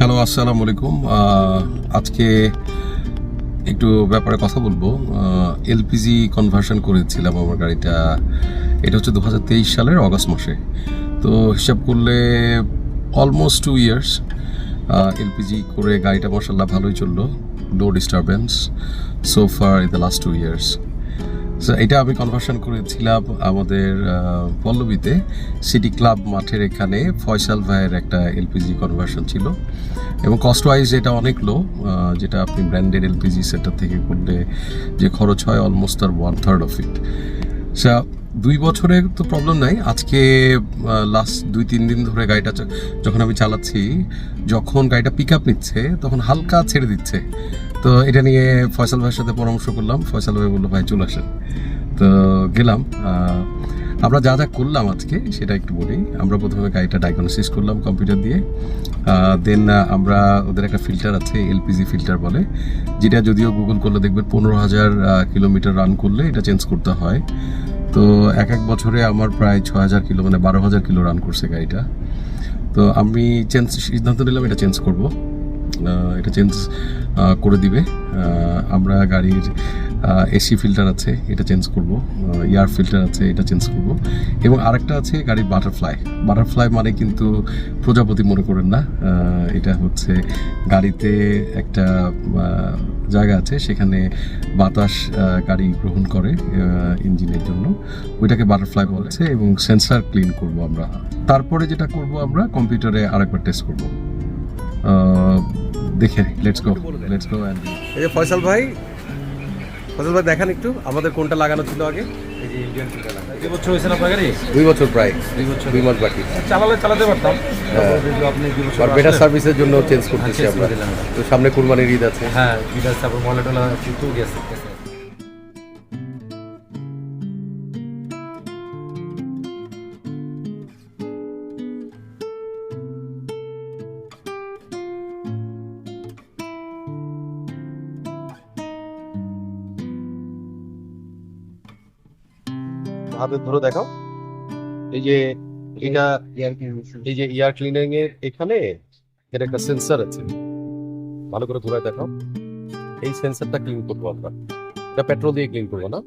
Hello, আসসালামু আলাইকুম। আজকে একটু ব্যাপারে কথা বলব। এলপিজি কনভার্সন করেছিলাম আমার গাড়িটা। এটা হচ্ছে দু হাজার তেইশ সালের অগস্ট মাসে। তো হিসাব করলে অলমোস্ট টু ইয়ার্স এলপিজি করে গাড়িটা মশাল্লাহ ভালোই চলল। No disturbance so far in the last two years so এটা আমি কনভার্সন করেছিলাম আমাদের পল্লবীতে। সিটি ক্লাব মাঠের এখানে ফয়সাল ভাইয়ের একটা এলপিজি কনভার্সন ছিল। এবং কস্ট ওয়াইজ এটা অনেক লো যেটা আপনি ব্র্যান্ডেড এলপিজি সেন্টার থেকে করলে যে খরচ হয় অলমোস্ট তার ওয়ান থার্ড অফ ইট সা দুই বছরের তো প্রবলেম নাই। আজকে লাস্ট দুই, তিন দিন ধরে গাড়িটা যখন আমি চালাচ্ছি, যখন গাড়িটা পিক আপ নিচ্ছে, তখন হালকা ছেড়ে দিচ্ছে। তো এটা নিয়ে ফয়সাল ভাইয়ের সাথে পরামর্শ করলাম। ফয়সাল ভাই বলল, ভাই, চলে আসেন। তো গেলাম আমরা যা যা করলাম আজকে সেটা একটু বলি। আমরা প্রথমে গাড়িটা ডায়াগনোসিস করলাম কম্পিউটার দিয়ে। দেন আমরা ওদের একটা ফিল্টার আছে এলপিজি ফিল্টার বলে, যেটা যদিও গুগল করলে দেখবেন পনেরো হাজার কিলোমিটার রান করলে এটা চেঞ্জ করতে হয়। তো এক এক বছরে আমার প্রায় ছ হাজার কিলো মানে বারো হাজার কিলো রান করছে গাড়িটা। তো আমি চেঞ্জ সিদ্ধান্ত নিলাম, এটা চেঞ্জ করব। এটা চেঞ্জ করে দিবে। আমরা গাড়ির এসি ফিল্টার আছে, এটা চেঞ্জ করব। এয়ার ফিল্টার আছে, এটা চেঞ্জ করব। এবং আরেকটা আছে গাড়ির বাটারফ্লাই বাটারফ্লাই মানে কিন্তু প্রজাপতি মনে করেন না। এটা হচ্ছে গাড়িতে একটা জায়গা আছে, সেখানে বাতাস গাড়ি গ্রহণ করে ইঞ্জিনের জন্য। ওইটাকে বাটারফ্লাই বলেছে এবং সেন্সার ক্লিন করব আমরা। তারপরে যেটা করব আমরা কম্পিউটারে আরেকবার টেস্ট করব। দেখে লেটস গো লেটস গো এই যে ফয়সাল ভাই ফয়সাল ভাই দেখান একটু আমাদের কোনটা লাগানো ছিল আগে? এই যে ইন্ডিয়ান ফিল্টার দুই বছর হয়েছে আপনার দুই বছর প্রায় দুই বছর। দুই মাস বাকি। চালালে চালাতে পারতাম। হ্যাঁ। আপনি দুই বছর আর বেটার সার্ভিসের জন্য চেঞ্জ করতেছি আমরা। তো সামনে কুরবানির ঈদ আছে। হ্যাঁ তারপর ময়লা টলা কিন্তু গেছে। হাতে ধরে দেখাও। এই যে এটা এই যে এয়ার ক্লিনিং এর এখানে এর একটা সেন্সর আছে। ভালো করে ঘুরে দেখাও। এই সেন্সরটা ক্লিন করব আমরা। এটা পেট্রোল দিয়ে ক্লিন করব না?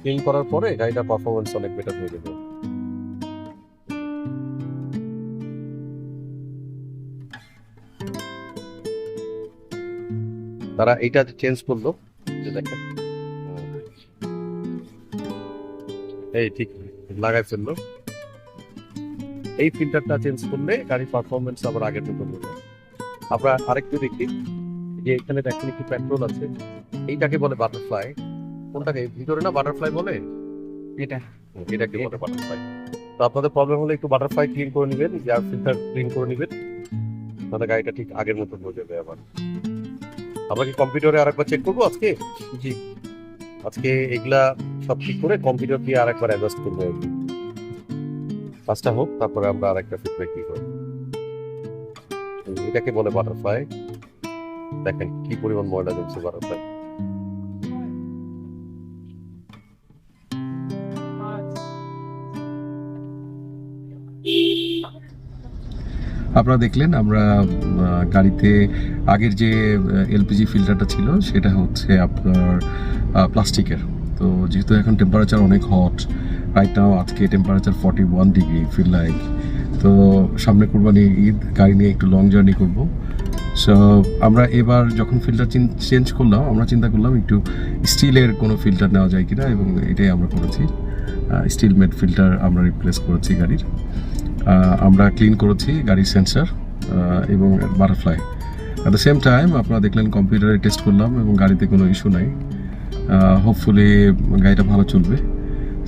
ক্লিন করার পরে গাড়িটা পারফরমেন্স অনেক বেটার হয়ে যাবে। তারা এটা চেঞ্জ করল। যে দেখেন। এই ঠিক লাগাই ফেলল। এই ফিল্টারটা চেঞ্জ করলে গাড়ির পারফরমেন্স আবার আগের মতো হবে আমরা আরেকটু দেখি যে এখানে দেখেন একটি পেট্রোল আছে। এইটাকে বলে বাটারফ্লাই কোনটাকে? ভিতরে না বাটারফ্লাই বলে? এটা। এটাকে বলে বাটারফ্লাই তো আপনাদের প্রবলেম হলে একটু বাটারফ্লাই ক্লিন করে নেবেন এয়ার ফিল্টার ক্লিন করে নেবেন। তাহলে গাড়িটা ঠিক আগের মতো হয়ে যাবে আবার। আমরা কি কম্পিউটারে আরেকবার চেক করব আজকে? জি। আজকে এগুলা সব ঠিক করে কম্পিউটার দিয়ে আরেকবার অ্যাডজাস্ট করব ফার্স্টটা হোক, তারপরে আমরা আরেকটা ফিডব্যাক করব। এটাকে বলে বাটারফ্লাই দেখেন কি পরিমাণ ময়লা জমছে বাটারফ্লাই আপনারা দেখলেন, আমরা গাড়িতে আগের যে এলপিজি ফিল্টারটা ছিল, সেটা হচ্ছে আপনার প্লাস্টিকের। তো যেহেতু এখন টেম্পারেচার অনেক হট রাইট নাও আজকে temperature forty one degree feel like তো সামনে কোরবানি ঈদ, গাড়ি নিয়ে একটু লং জার্নি করব। সো আমরা এবার যখন ফিল্টার চেঞ্জ করলাম, আমরা চিন্তা করলাম একটু স্টিলের কোনো ফিল্টার নেওয়া যায় কিনা, এবং এটাই আমরা করেছি। স্টিল মেড ফিল্টার আমরা রিপ্লেস করেছি গাড়ির। আমরা ক্লিন করেছি গাড়ির সেন্সার এবং butterfly at the same time আপনারা দেখলেন কম্পিউটারে টেস্ট করলাম এবং গাড়িতে কোনো ইস্যু নাই। হোপফুলি গাড়িটা ভালো চলবে।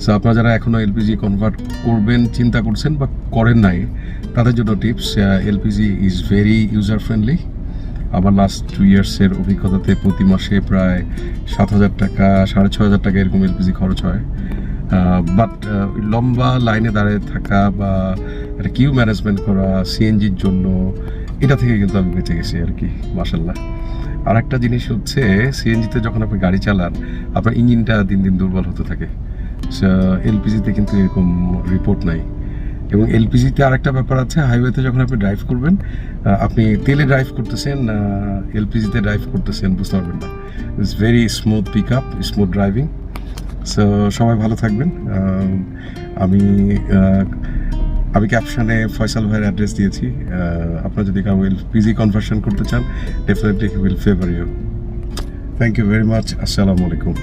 সো আপনারা যারা এখনও এলপিজি কনভার্ট করবেন, চিন্তা করছেন বা করেন নাই, তাদের জন্য tips LPG is very user friendly আমার লাস্ট টু ইয়ার্সের অভিজ্ঞতাতে প্রতি মাসে প্রায় সাত হাজার টাকা, সাড়ে ছ হাজার টাকা এরকম এলপিজি খরচ হয়। বাট লম্বা লাইনে দাঁড়িয়ে থাকা বা একটা কিউ ম্যানেজমেন্ট করা সিএনজির জন্য, এটা থেকে কিন্তু আমি বেঁচে গেছি আর কি মাসাল্লাহ আর একটা জিনিস হচ্ছে সিএনজিতে যখন আপনি গাড়ি চালান, আপনার ইঞ্জিনটা দিন দিন দুর্বল হতে থাকে। এলপিজিতে কিন্তু এরকম রিপোর্ট নাই। এবং এলপিজিতে আরেকটা ব্যাপার আছে হাইওয়েতে যখন আপনি ড্রাইভ করবেন আপনি তেলে ড্রাইভ করতেছেন এলপিজিতে ড্রাইভ করতেছেন, বুঝতে পারবেন না। It's very smooth pick up smooth driving so সবাই ভালো থাকবেন। আমি আমি ক্যাপশনে ফয়সাল ভাইয়ের অ্যাড্রেস দিয়েছি। আপনারা যদি কাউ পিজি কনভার্সন করতে চান definitely will favour you thank you very much আসসালামু আলাইকুম